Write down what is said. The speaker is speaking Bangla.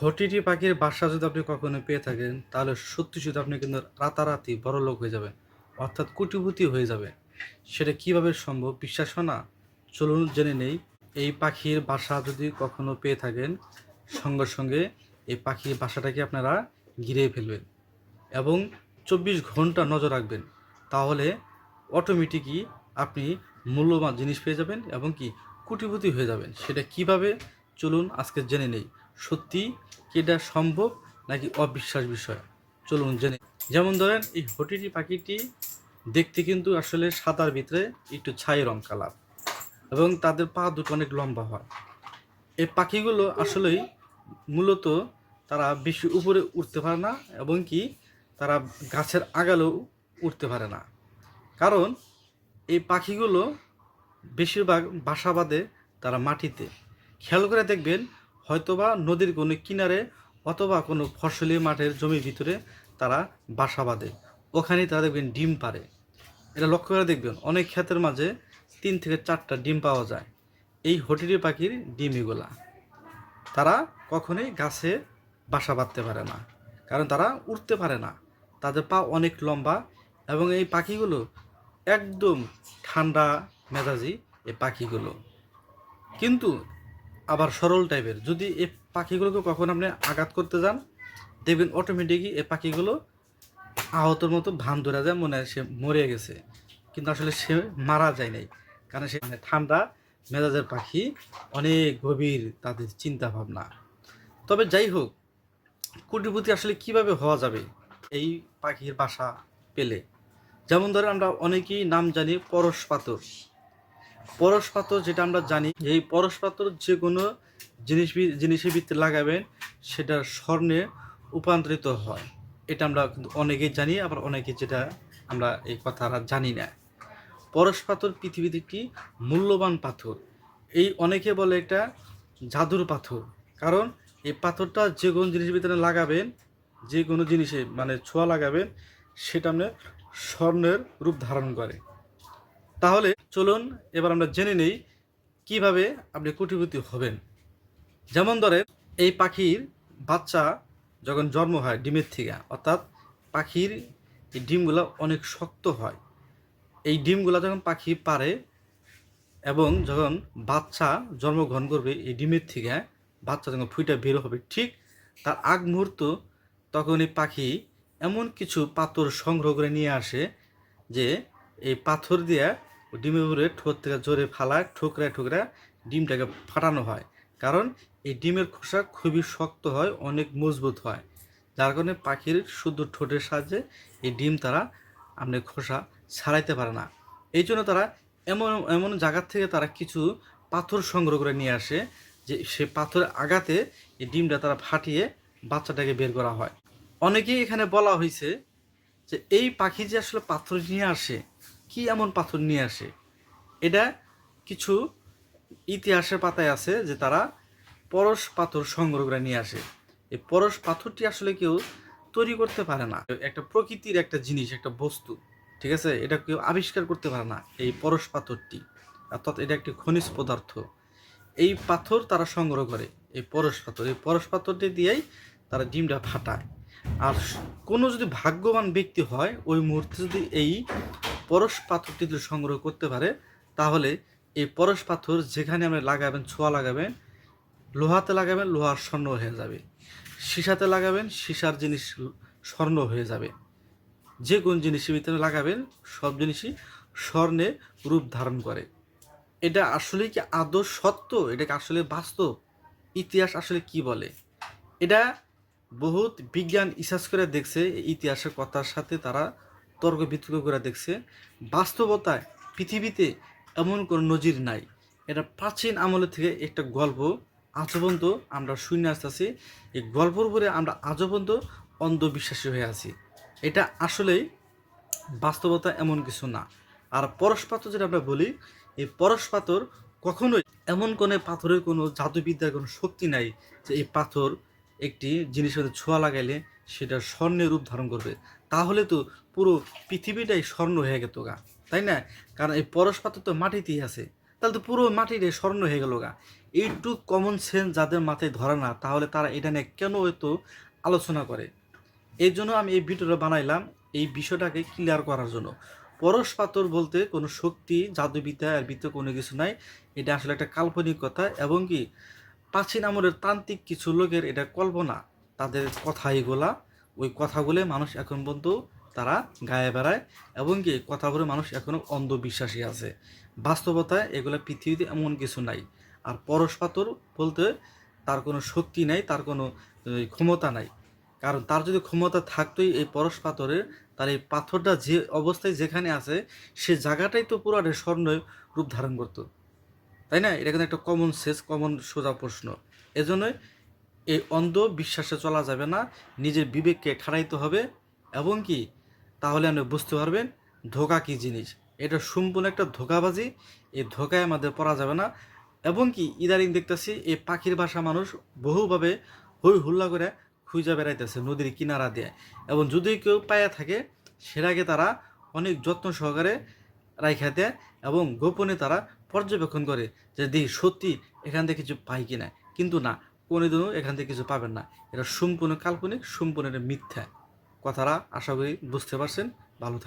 হটিটি পাখির বাসা যদি আপনি কখনো পেয়ে থাকেন, তাহলে সত্যি সত্যি আপনি কিন্তু রাতারাতি বড় লোক হয়ে যাবেন, অর্থাৎ কোটিপতি হয়ে যাবে। সেটা কীভাবে সম্ভব বিশ্বাস হয় না? চলুন জেনে নেই। এই পাখির বাসা যদি কখনো পেয়ে থাকেন, সঙ্গে সঙ্গে এই পাখির বাসাটাকে আপনারা ঘিরে ফেলবেন এবং চব্বিশ ঘণ্টা নজর রাখবেন। তাহলে অটোমেটিকই আপনি মূল্যবান জিনিস পেয়ে যাবেন এবং কি কোটিপতি হয়ে যাবেন। সেটা কীভাবে? চলুন আজকে জেনে নেই। সত্যি কি এটা সম্ভব নাকি অবিশ্বাস বিষয়? চলুন জেনে যেমন ধরেন, এই হটিটি পাখিটি দেখতে কিন্তু আসলে সাদার ভিতরে একটু ছাই রং কালার এবং তাদের পা দুটো অনেক লম্বা হয়। এই পাখিগুলো আসলেই মূলত তারা বেশি উপরে উঠতে পারে না এবং কি তারা গাছের আগালেও উঠতে পারে না। কারণ এই পাখিগুলো বেশিরভাগ বাসা বাঁধে তারা মাটিতে। খেয়াল করে দেখবেন হয়তোবা নদীর কোনো কিনারে অথবা কোনো ফসলি মাঠের জমির ভিতরে তারা বাসা বাঁধে। ওখানে তারা দেখবেন ডিম পারে এটা লক্ষ্য করে দেখবেন, অনেক ক্ষেতের মাঝে তিন থেকে চারটা ডিম পাওয়া যায়। এই হটিরি পাখির ডিম এগুলা তারা কখনোই গাছে বাসা বাঁধতে পারে না। কারণ তারা উঠতে পারে না। তাদের পা অনেক লম্বা এবং এই পাখিগুলো একদম ঠান্ডা মেজাজি এই পাখিগুলো। কিন্তু আবার সরল টাইপের যদি এই পাখিগুলোকে কখন আপনি আঘাত করতে যান, দেখবেন অটোমেটিকই এই পাখিগুলো আহতর মতো ভান ধরে যায়, মনে হয় সে মরে গেছে। কিন্তু আসলে সে মারা যায় নাই। কারণ সে মানে ঠান্ডা মেজাজের পাখি, অনেক গভীর তাদের চিন্তা ভাবনা তবে যাই হোক কোটিপতি আসলে কীভাবে হওয়া যাবে এই পাখির বাসা পেলে? যেমন ধরেন আমরা অনেকেই নাম জানি পরশ পাথর। পরশ পাথর যেটা আমরা জানি, এই পরশ পাথর যে কোনো জিনিস জিনিসের ভিতরে লাগাবেন, সেটা স্বর্ণে রূপান্তরিত হয়। এটা আমরা কিন্তু অনেকেই জানি, আবার অনেকে যেটা আমরা এই কথাটা জানি না। পরশ পাথর পৃথিবীতে একটি মূল্যবান পাথর। এই অনেকে বলে এটা জাদুর পাথর। কারণ এই পাথরটা যে কোনো জিনিসের ভিতরে লাগাবেন, যে কোনো জিনিসে মানে ছোঁয়া লাগাবেন, সেটা আপনার স্বর্ণের রূপ ধারণ করে। তাহলে চলুন এবার আমরা জেনে নেই কীভাবে আপনি কোটিপতি হবেন। যেমন ধরেন, এই পাখির বাচ্চা যখন জন্ম হয় ডিমের থেকে, অর্থাৎ পাখির এই ডিমগুলো অনেক শক্ত হয়। এই ডিমগুলো যখন পাখি পারে এবং যখন বাচ্চা জন্মগ্রহণ করবে এই ডিমের থেকে, বাচ্চা যখন ফুইটা বের হবে, ঠিক তার আগ মুহূর্ত তখন এই পাখি এমন কিছু পাথর সংগ্রহ করে নিয়ে আসে যে এই পাথর দিয়ে ডিমের উপরে ঠোঁট থেকে জোরে ফালায় ঠোকরা ঠোকরা ডিমটাকে ফাটানো হয়। কারণ এই ডিমের খোসা খুবই শক্ত হয়, অনেক মজবুত হয়। যার কারণে পাখির শুদ্ধ ঠোঁটের সাহায্যে এই ডিম তারা আপনি খোসা ছাড়াইতে পারে না। এই জন্য তারা এমন এমন জায়গার থেকে তারা কিছু পাথর সংগ্রহ করে নিয়ে আসে যে সে পাথরের আঘাতে এই ডিমটা তারা ফাটিয়ে বাচ্চাটাকে বের করা হয়। অনেকেই এখানে বলা হয়েছে যে এই পাখি যে আসলে পাথর নিয়ে আসে কি এমন পাথর নিয়ে আসে? এটা কিছু ইতিহাসের পাতায় আছে যে তারা পরশ পাথর সংগ্রহ করে নিয়ে আসে। এই পরশ পাথরটি আসলে কেউ তৈরি করতে পারে না। একটা প্রকৃতির একটা জিনিস, একটা বস্তু, ঠিক আছে? এটা কেউ আবিষ্কার করতে পারে না এই পরশ পাথরটি। অর্থাৎ এটা একটি খনিজ পদার্থ। এই পাথর তারা সংগ্রহ করে, এই পরশ পাথর। এই পরশ পাথরটি দিয়েই তারা ডিমটা ফাটায়। আর কোনো যদি ভাগ্যবান ব্যক্তি হয়, ওই মুহূর্তে যদি এই পরশ পাথরটি যদি সংগ্রহ করতে পারে, তাহলে এই পরশ পাথর যেখানে আপনি লাগাবেন, ছোঁয়া লাগাবেন, লোহাতে লাগাবেন, লোহার স্বর্ণ হয়ে যাবে। সীসাতে লাগাবেন, সীসার জিনিস স্বর্ণ হয়ে যাবে। যে কোন জিনিসের ভিতরে লাগাবেন, সব জিনিসই স্বর্ণে রূপ ধারণ করে। এটা আসলে কি আদৌ সত্য? এটা কি আসলে বাস্তব? ইতিহাস আসলে কি বলে? এটা বহুত বিজ্ঞান রিসার্চ করে দেখছে ইতিহাসের কথার সাথে তারা তর্ক বিতর্ক করে দেখছে, বাস্তবতায় পৃথিবীতে এমন কোনো নজির নাই। এটা প্রাচীন আমলে থেকে একটা গল্প। আজও পর্যন্ত আমরা শুনে আসতেছি, এই গল্পর উপরে আমরা আজও পর্যন্ত অন্ধবিশ্বাসী হয়ে আছি। এটা আসলেই বাস্তবতা এমন কিছু না। আর পরশ পাথর যেটা আমরা বলি, এই পরশ পাথর কখনোই এমন কোনো পাথরের কোনো জাদুবিদ্যার কোনো শক্তি নাই যে এই পাথর একটি জিনিসের মধ্যে ছোঁয়া লাগাইলে সেটা স্বর্ণের রূপ ধারণ করবে। তাহলে তো পুরো পৃথিবীটাই স্বর্ণ হয়ে গেত গা, তাই না? কারণ এই পরশ পাথর তো মাটিতেই আছে। তাহলে তো পুরো মাটিটাই স্বর্ণ হয়ে গেল গা। এইটু কমন সেন্স যাদের মাথায় ধরে না, তাহলে তারা এটা নিয়ে কেন হয়তো আলোচনা করে? এই জন্য আমি এই ভিডিওটা বানাইলাম এই বিষয়টাকে ক্লিয়ার করার জন্য। পরশ পাথর বলতে কোনো শক্তি, জাদুবিদ্যা আর ভিতরে কোনো কিছু নাই। এটা আসলে একটা কাল্পনিক কথা এবং কি প্রাচীন আমলের তান্ত্রিক কিছু লোকের এটা কল্পনা। তাদের কথা এগুলা, ওই কথাগুলো মানুষ এখন পর্যন্ত তারা গায়ে বেড়ায় এবং কি কথা বলে মানুষ এখনও অন্ধবিশ্বাসী আছে। বাস্তবতায় এগুলো পৃথিবীতে এমন কিছু নাই। আর পরশ পাথর বলতে তার কোনো শক্তি নাই, তার কোনো ক্ষমতা নাই। কারণ তার যদি ক্ষমতা থাকতোই এই পরশ পাথরের তার এই পাথরটা যে অবস্থায় যেখানে আছে, সে জায়গাটাই তো পুরাটে স্বর্ণ রূপ ধারণ করতো। তাই না? এটা কিন্তু একটা কমন সেন্স কমন সোজা প্রশ্ন। এজন্যই এই অন্ধ বিশ্বাসে চলা যাবে না, নিজের বিবেককে খাড়াইতে হবে এবং কি তাহলে আপনি বুঝতে পারবেন ধোকা কি জিনিস। এটা সম্পূর্ণ একটা ধোকাবাজি। এই ধোকায় আমাদের পড়া যাবে না। এবং কি ইদারিং দেখতেছি এই পাখির বাসা মানুষ বহুভাবে হই হুল্লা করে খুঁজে বেড়াইতেছে নদীর কিনারা দিয়ে। এবং যদি কেউ পায়া থাকে, সেটাকে তারা অনেক যত্ন সহকারে রাইখা দেয় এবং গোপনে তারা পর্যবেক্ষণ করে যে দেখি সত্যি এখান থেকে কিছু পাই কিনা। কিন্তু না, কোনোদিনও এখান থেকে কিছু পাবেন না। এটা সম্পূর্ণ কাল্পনিক, সম্পূর্ণ মিথ্যা। কথাটা আশা করি বুঝতে পারছেন। ভালো থাকবেন।